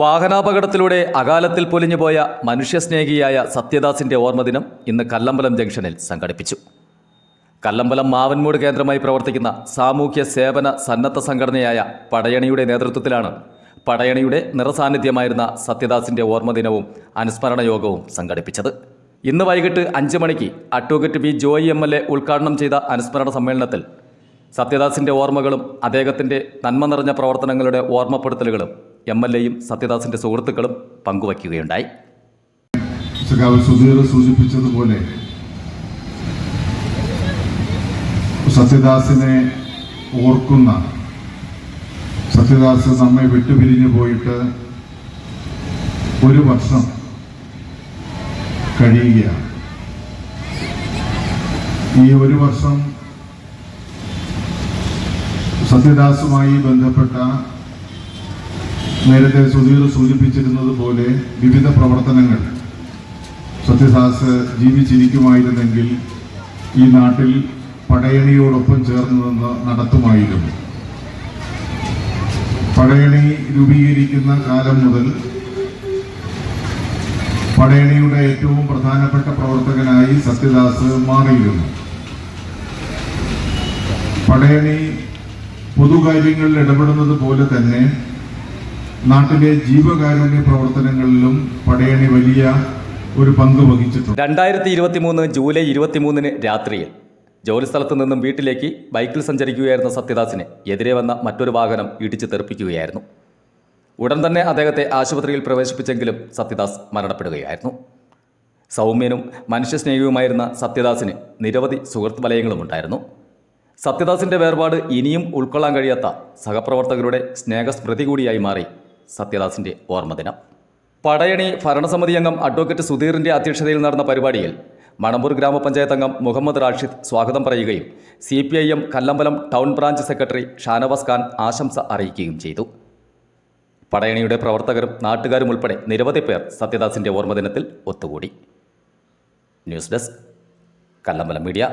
വാഹനാപകടത്തിലൂടെ അകാലത്തിൽ പൊലിഞ്ഞുപോയ മനുഷ്യസ്നേഹിയായ സത്യദാസിന്റെ ഓർമ്മദിനം ഇന്ന് കല്ലമ്പലം ജംഗ്ഷനിൽ സംഘടിപ്പിച്ചു. കല്ലമ്പലം മാവൻമൂട് കേന്ദ്രമായി പ്രവർത്തിക്കുന്ന സാമൂഹ്യ സേവന സന്നദ്ധ സംഘടനയായ പടയണിയുടെ നേതൃത്വത്തിലാണ് പടയണിയുടെ നിറസാന്നിധ്യമായിരുന്ന സത്യദാസിന്റെ ഓർമ്മദിനവും അനുസ്മരണ യോഗവും സംഘടിപ്പിച്ചത്. ഇന്ന് വൈകിട്ട് അഞ്ച് മണിക്ക് advocate V Joy M L A ഉദ്ഘാടനം ചെയ്ത അനുസ്മരണ സമ്മേളനത്തിൽ സത്യദാസിന്റെ ഓർമ്മകളും അദ്ദേഹത്തിന്റെ നന്മ നിറഞ്ഞ പ്രവർത്തനങ്ങളുടെ ഓർമ്മപ്പെടുത്തലുകളും എം എൽ എയും സത്യദാസിന്റെ സുഹൃത്തുക്കളും പങ്കുവയ്ക്കുകയുണ്ടായി. സൂചിപ്പിച്ചതുപോലെ സത്യദാസിനെ ഓർക്കുന്ന സത്യദാസ് നമ്മെ വിട്ടുപിരിഞ്ഞു പോയിട്ട് ഒരു വർഷം കഴിയുകയാണ്. ഈ ഒരു വർഷം സത്യദാസുമായി ബന്ധപ്പെട്ട നേരത്തെ സുധീർ സൂചിപ്പിച്ചിരുന്നത് പോലെ വിവിധ പ്രവർത്തനങ്ങൾ. സത്യദാസ് ജീവിച്ചിരിക്കുമായിരുന്നെങ്കിൽ ഈ നാട്ടിൽ പടയണിയോടൊപ്പം ചേർന്ന് നിന്ന് നടത്തുമായിരുന്നു. പടയണി രൂപീകരിക്കുന്ന കാലം മുതൽ പടയണിയുടെ ഏറ്റവും പ്രധാനപ്പെട്ട പ്രവർത്തകനായി സത്യദാസ് മാറിയിരുന്നു. പടയണി പൊതുകാര്യങ്ങളിൽ ഇടപെടുന്നത് പോലെ തന്നെ നാട്ടിലെ ജീവകാരുണ്യ പ്രവർത്തനങ്ങളിലും പടയണി വലിയ ഒരു പങ്ക് വഹിച്ചിട്ടുണ്ട്. രണ്ടായിരത്തി ഇരുപത്തി മൂന്ന് ജൂലൈ ഇരുപത്തിമൂന്നിന് രാത്രിയിൽ ജോലിസ്ഥലത്ത് നിന്നും വീട്ടിലേക്ക് ബൈക്കിൽ സഞ്ചരിക്കുകയായിരുന്ന സത്യദാസിനെ എതിരെ വന്ന മറ്റൊരു വാഹനം ഇടിച്ചു തെറിപ്പിക്കുകയായിരുന്നു. ഉടൻ തന്നെ അദ്ദേഹത്തെ ആശുപത്രിയിൽ പ്രവേശിപ്പിച്ചെങ്കിലും സത്യദാസ് മരണപ്പെടുകയായിരുന്നു. സൗമ്യനും മനുഷ്യസ്നേഹിയുമായിരുന്ന സത്യദാസിന് നിരവധി സുഹൃത്ത് വലയങ്ങളും ഉണ്ടായിരുന്നു സത്യദാസിന്റെ വേർപാട് ഇനിയും ഉൾക്കൊള്ളാൻ കഴിയാത്ത സഹപ്രവർത്തകരുടെ സ്നേഹസ്മൃതി കൂടിയായി മാറി സത്യദാസിന്റെ ഓർമ്മദിനം. പടയണി ഭരണസമിതി അംഗം അഡ്വക്കേറ്റ് സുധീറിന്റെ അധ്യക്ഷതയിൽ നടന്ന പരിപാടിയിൽ മണമ്പൂർ ഗ്രാമപഞ്ചായത്ത് അംഗം മുഹമ്മദ് റാഷിദ് സ്വാഗതം പറയുകയും C P I M Kallambalam town branch secretary Shanavas Khan ആശംസ അറിയിക്കുകയും ചെയ്തു. പടയണിയുടെ പ്രവർത്തകരും നാട്ടുകാരും ഉൾപ്പെടെ നിരവധി പേർ സത്യദാസിന്റെ ഓർമ്മദിനത്തിൽ ഒത്തുകൂടി. News desk Kallambalam media.